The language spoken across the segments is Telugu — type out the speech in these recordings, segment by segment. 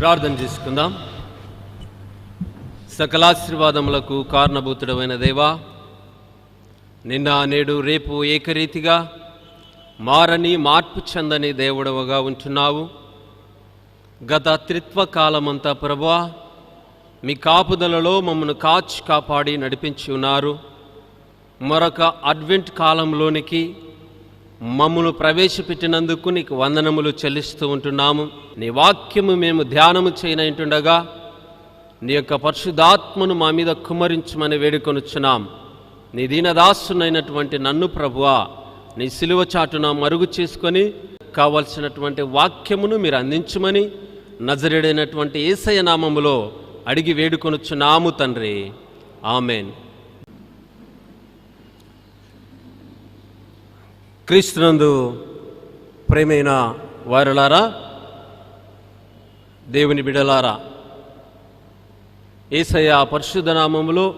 ప్రార్థన చేసుకుందాం. సకలాశీర్వాదములకు కారణభూతుడమైన దేవా నిన్న నేడు రేపు ఏకరీతిగా మారని మార్పు చెందని దేవుడవగా ఉంటున్నావు. గత త్రిత్వ కాలమంతా ప్రభువా మీ కాపుదలలో మమ్మను కాచి కాపాడి నడిపించి ఉన్నారు. మరొక అడ్వెంట్ కాలంలోనికి మమ్మను ప్రవేశపెట్టినందుకు నీకు వందనములు చెల్లిస్తూ ఉంటున్నాము. నీ వాక్యము మేము ధ్యానము చేయనంటుండగా నీ యొక్క పరిశుద్ధాత్మను మా మీద కుమ్మరించమని వేడుకొనుచున్నాం. నీ దీనదాసునైనటువంటి నన్ను ప్రభువా నీ సిలువ చాటున మరుగు చేసుకొని కావలసినటువంటి వాక్యమును మీరు అందించమని నజరేడైనటువంటి ఏసయ నామములో అడిగి వేడుకొనుచున్నాము తండ్రి. ఆమెన్. క్రీస్తునందు ప్రేమైన వారులారా దేవుని బిడలారా ఏసయ్య పరిశుద్ధ నామములో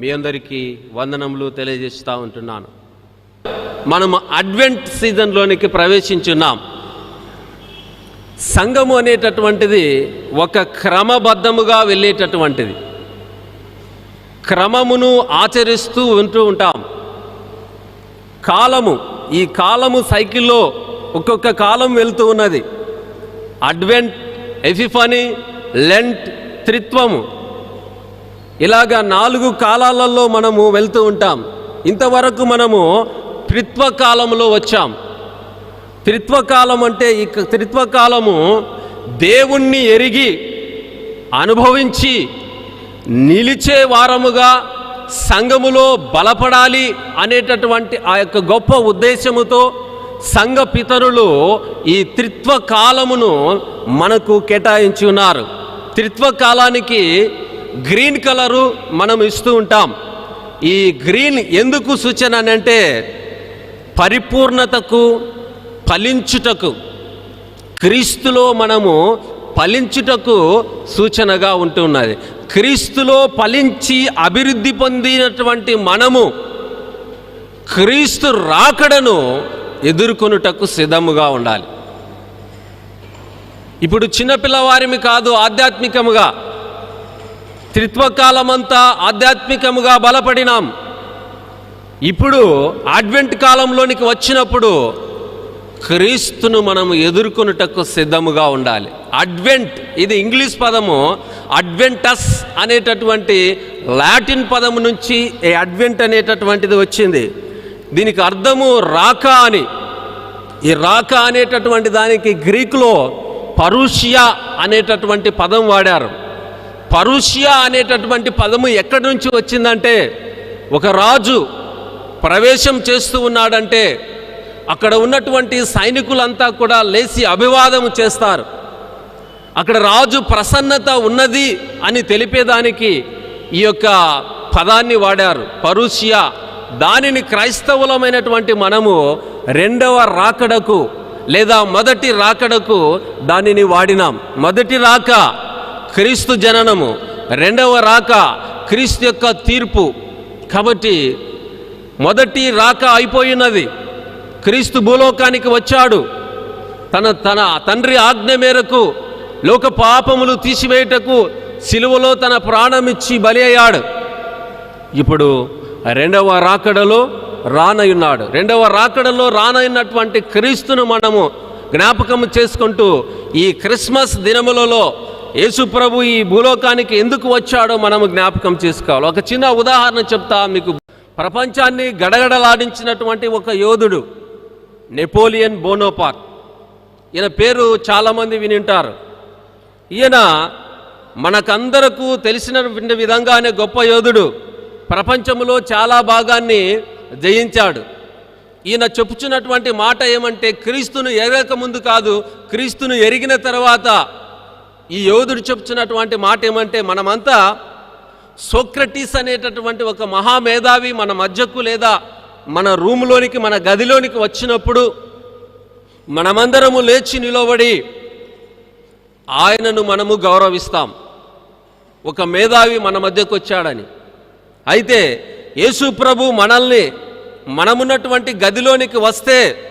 మీ అందరికీ వందనములు తెలియజేస్తూ ఉంటున్నాను. మనం అడ్వెంట్ సీజన్లోనికి ప్రవేశించున్నాం. సంఘము అనేటటువంటిది ఒక క్రమబద్ధముగా వెళ్ళేటటువంటిది. క్రమమును ఆచరిస్తూ ఉంటూ ఉంటాం. కాలము ఈ కాలము సైకిల్లో ఒక్కొక్క కాలం వెళ్తూ ఉన్నది. అడ్వెంట్ ఎఫిఫని లెంట్ త్రిత్వము. ఇలాగా నాలుగు కాలాలలో మనము వెళ్తూ ఉంటాం. ఇంతవరకు మనము త్రిత్వ కాలంలో వచ్చాం. త్రిత్వకాలం అంటే ఈ త్రిత్వకాలము దేవుణ్ణి ఎరిగి అనుభవించి నిలిచే వారముగా సంఘములో బలపడాలి అనేటటువంటి ఆ యొక్క గొప్ప ఉద్దేశముతో సంఘ పితరులు ఈ త్రిత్వ కాలమును మనకు కేటాయించి ఉన్నారు. త్రిత్వ కాలానికి గ్రీన్ కలరు మనం ఇస్తూ ఉంటాం. ఈ గ్రీన్ ఎందుకు సూచన అని అంటే పరిపూర్ణతకు ఫలించుటకు క్రీస్తులో మనము ఫలించుటకు సూచనగా ఉంటున్నది. క్రీస్తులో ఫలించి అభివృద్ధి పొందినటువంటి మనము క్రీస్తు రాకడను ఎదుర్కొనుటకు సిద్ధముగా ఉండాలి. ఇప్పుడు చిన్నపిల్లవారిమి కాదు ఆధ్యాత్మికముగా. త్రిత్వకాలమంతా ఆధ్యాత్మికముగా బలపడినాం. ఇప్పుడు అడ్వెంట్ కాలంలోనికి వచ్చినప్పుడు క్రీస్తును మనము ఎదుర్కొనుటకు సిద్ధముగా ఉండాలి. అడ్వెంట్ ఇది ఇంగ్లీష్ పదము అడ్వెంటస్ అనేటటువంటి లాటిన్ పదము నుంచి ఏ అడ్వెంట్ అనేటటువంటిది వచ్చింది? దీనికి అర్థము రాక అని. ఈ రాక అనేటటువంటి దానికి గ్రీకులో పరుషియా అనేటటువంటి పదం వాడారు. పరుషియా అనేటటువంటి పదము ఎక్కడి నుంచి వచ్చిందంటే ఒక రాజు ప్రవేశం చేస్తూ ఉన్నాడంటే అక్కడ ఉన్నటువంటి సైనికులంతా కూడా లేచి అభివాదం చేస్తారు. అక్కడ రాజు ప్రసన్నత ఉన్నది అని తెలిపేదానికి ఈ యొక్క పదాన్ని వాడారు. పరుషియా. దానిని క్రైస్తవులమైనటువంటి మనము రెండవ రాకడకు లేదా మొదటి రాకడకు దానిని వాడినాం. మొదటి రాక క్రీస్తు జననము. రెండవ రాక క్రీస్తు యొక్క తీర్పు. కాబట్టి మొదటి రాక అయిపోయినది. క్రీస్తు భూలోకానికి వచ్చాడు. తన తన తండ్రి ఆజ్ఞ మేరకు లోక పాపములు తీసివేయుటకు సిలువలో తన ప్రాణమిచ్చి బలి అయ్యాడు ఇప్పుడు రెండవ రాకడలో రానయున్నాడు. రెండవ రాకడలో రానయ్యున్నటువంటి క్రీస్తును మనము జ్ఞాపకం చేసుకుంటూ ఈ క్రిస్మస్ దినములలో యేసుప్రభు ఈ భూలోకానికి ఎందుకు వచ్చాడో మనము జ్ఞాపకం చేసుకోవాలి. ఒక చిన్న ఉదాహరణ చెప్తా మీకు. ప్రపంచాన్ని గడగడలాడించినటువంటి ఒక యోధుడు నెపోలియన్ బోనోపార్ట్. ఈయన పేరు చాలామంది వినింటారు. ఈయన మనకందరకు తెలిసిన విధంగానే గొప్ప యోధుడు. ప్రపంచంలో చాలా భాగాన్ని జయించాడు. ఈయన చెప్పుచున్నటువంటి మాట ఏమంటే క్రీస్తును ఎరగక ముందు కాదు క్రీస్తును ఎరిగిన తర్వాత. ఈ యోధుడు చెప్పుచున్నటువంటి మాట ఏమంటే మనమంతా సోక్రటీస్ అనేటటువంటి ఒక మహామేధావి మన మధ్యకు లేదా మన రూమ్లోనికి మన గదిలోనికి వచ్చినప్పుడు మనమందరము లేచి నిలబడి ఆయనను మనము గౌరవిస్తాం. ఒక మేధావి మన మధ్యకు వచ్చాడని. అయితే యేసు ప్రభు మనల్ని మనమున్నటువంటి గదిలోనికి వస్తే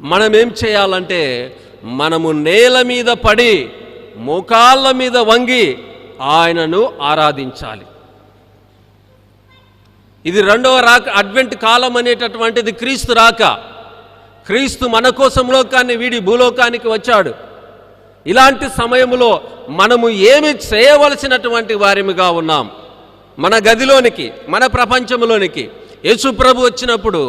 మనమేం చేయాలంటే మనము నేల మీద పడి మోకాళ్ళ మీద వంగి ఆయనను ఆరాధించాలి. ఇది రెండవ రాక అడ్వెంట్ కాలం అనేటటువంటిది క్రీస్తు రాక. క్రీస్తు మన కోసం లోకాన్ని వీడి భూలోకానికి వచ్చాడు. ఇలాంటి సమయంలో మనము ఏమి చేయవలసినటువంటి వారిమిగా ఉన్నాం? మన గదిలోనికి మన ప్రపంచంలోనికి యేసుప్రభు వచ్చినప్పుడు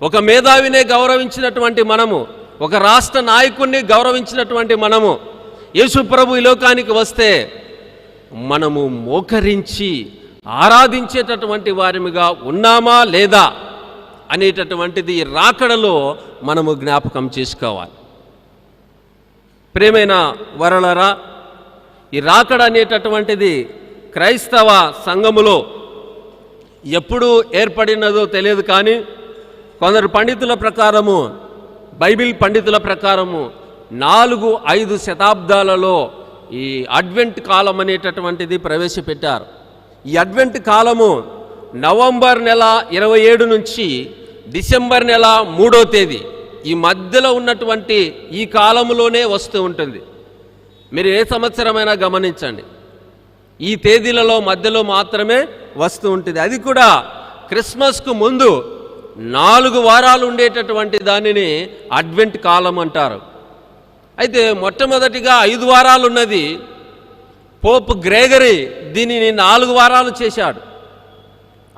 ఒక మేధావినే గౌరవించినటువంటి మనము ఒక రాష్ట్ర నాయకుణ్ణి గౌరవించినటువంటి మనము యేసుప్రభు ఈ లోకానికి వస్తే మనము మోకరించి ఆరాధించేటటువంటి వారిమిగా ఉన్నామా లేదా అనేటటువంటిది రాకడలో మనము జ్ఞాపకం చేసుకోవాలి. ప్రేమైన వరలరా ఈ రాకడ అనేటటువంటిది క్రైస్తవ సంఘములో ఎప్పుడు ఏర్పడినదో తెలియదు కానీ కొందరు పండితుల ప్రకారము బైబిల్ పండితుల ప్రకారము నాలుగు ఐదు శతాబ్దాలలో ఈ అడ్వెంట్ కాలం అనేటటువంటిది ప్రవేశపెట్టారు. ఈ అడ్వెంట్ కాలము నవంబర్ నెల ఇరవై ఏడు నుంచి డిసెంబర్ నెల మూడో తేదీ. ఈ మధ్యలో ఉన్నటువంటి ఈ కాలంలోనే వస్తూ ఉంటుంది. మీరు ఏ సంవత్సరమైనా గమనించండి. ఈ తేదీలలో మధ్యలో మాత్రమే వస్తూ ఉంటుంది. అది కూడా క్రిస్మస్కు ముందు నాలుగు వారాలు ఉండేటటువంటి దానిని అడ్వెంట్ కాలం అంటారు. అయితే మొట్టమొదటిగా ఐదు వారాలు ఉన్నది పోప్ గ్రేగరీ దీనిని నాలుగు వారాలు చేశాడు.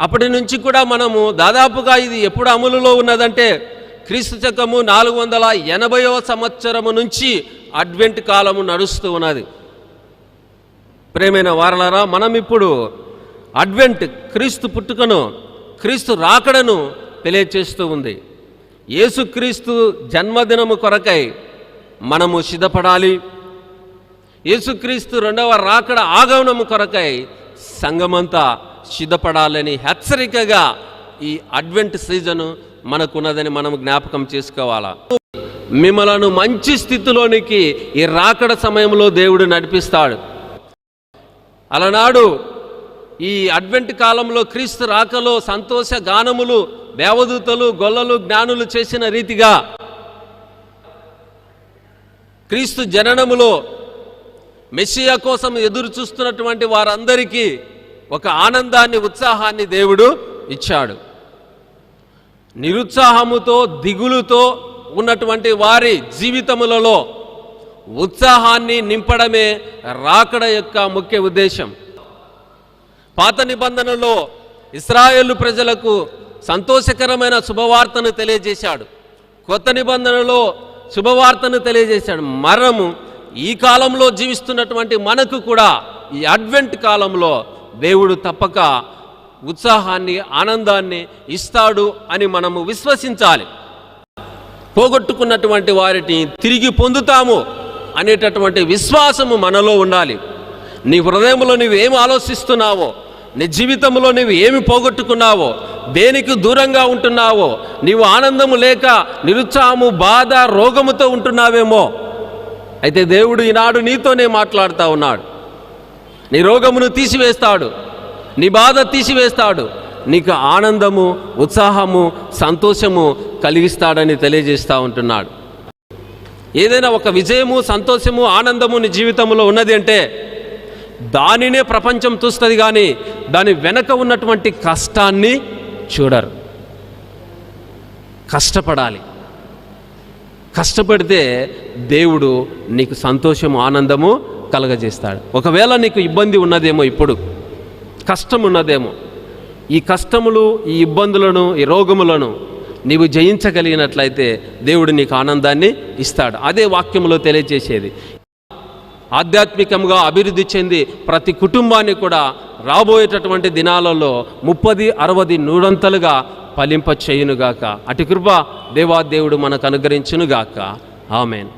అప్పటి నుంచి కూడా మనము దాదాపుగా ఇది ఎప్పుడు అమలులో ఉన్నదంటే క్రీస్తు శకము నాలుగు వందల ఎనభైవ సంవత్సరము నుంచి అడ్వెంట్ కాలము నడుస్తూ ఉన్నది. ప్రేమైన వారలారా మనం ఇప్పుడు అడ్వెంట్ క్రీస్తు పుట్టుకను క్రీస్తు రాకడను తెలియచేస్తూ ఉంది. యేసుక్రీస్తు జన్మదినము కొరకై మనము సిద్ధపడాలి. యేసుక్రీస్తు రెండవ రాకడ ఆగమనము కొరకై సంఘమంతా సిద్ధపడాలని హెచ్చరికగా ఈ అడ్వెంట్ సీజను మనకున్నదని మనం జ్ఞాపకం చేసుకోవాలా? మిమ్మలను మంచి స్థితిలోనికి ఈ రాకడ సమయంలో దేవుడు నడిపిస్తాడు. అలనాడు ఈ అడ్వెంట్ కాలంలో క్రీస్తు రాకలో సంతోష గానములు దేవదూతలు గొల్లలు జ్ఞానులు చేసిన రీతిగా క్రీస్తు జననములో మెస్సియా కోసం ఎదురు చూస్తున్నటువంటి వారందరికీ ఒక ఆనందాన్ని ఉత్సాహాన్ని దేవుడు ఇచ్చాడు. నిరుత్సాహముతో దిగులుతో ఉన్నటువంటి వారి జీవితములలో ఉత్సాహాన్ని నింపడమే రాకడ యొక్క ముఖ్య ఉద్దేశం. పాత నిబంధనలో ఇస్రాయేల్ ప్రజలకు సంతోషకరమైన శుభవార్తను తెలియజేశాడు. కొత్త నిబంధనలో శుభవార్తను తెలియజేశాడు. మరము ఈ కాలంలో జీవిస్తున్నటువంటి మనకు కూడా ఈ అడ్వెంట్ కాలంలో దేవుడు తప్పక ఉత్సాహాన్ని ఆనందాన్ని ఇస్తాడు అని మనము విశ్వసించాలి. పోగొట్టుకున్నటువంటి వారిని తిరిగి పొందుతాము అనేటటువంటి విశ్వాసము మనలో ఉండాలి. నీ హృదయంలో నువ్వు ఏమి ఆలోచిస్తున్నావో నీ జీవితంలో నువ్వు ఏమి పోగొట్టుకున్నావో దేనికి దూరంగా ఉంటున్నావో నీవు ఆనందము లేక నిరుత్సాహము బాధ రోగముతో ఉంటున్నావేమో. అయితే దేవుడు ఈనాడు నీతోనే మాట్లాడుతూ ఉన్నాడు. నీ రోగమును తీసివేస్తాడు. నీ బాధ తీసివేస్తాడు. నీకు ఆనందము ఉత్సాహము సంతోషము కలిగిస్తాడని తెలియజేస్తూ ఉంటున్నాడు. ఏదైనా ఒక విజయము సంతోషము ఆనందము నీ జీవితంలో ఉన్నది అంటే దానినే ప్రపంచం చూస్తుంది కానీ దాని వెనక ఉన్నటువంటి కష్టాన్ని చూడరు. కష్టపడాలి. కష్టపడితే దేవుడు నీకు సంతోషము ఆనందము కలగజేస్తాడు. ఒకవేళ నీకు ఇబ్బంది ఉన్నదేమో ఇప్పుడు. కష్టం ఉన్నదేమో ఈ కష్టములు ఈ ఇబ్బందులను ఈ రోగములను నీవు జయించగలిగినట్లయితే దేవుడు నీకు ఆనందాన్ని ఇస్తాడు. అదే వాక్యంలో తెలియజేసేది. ఆధ్యాత్మికంగా అభివృద్ధి చెంది ప్రతి కుటుంబాన్ని కూడా రాబోయేటటువంటి దినాలలో ముప్పది అరవది నూడంతలుగా ఫలింప చేయునుగాక అటు కృప దేవాదేవుడు మనకు అనుగ్రహించునుగాక. ఆమెన్.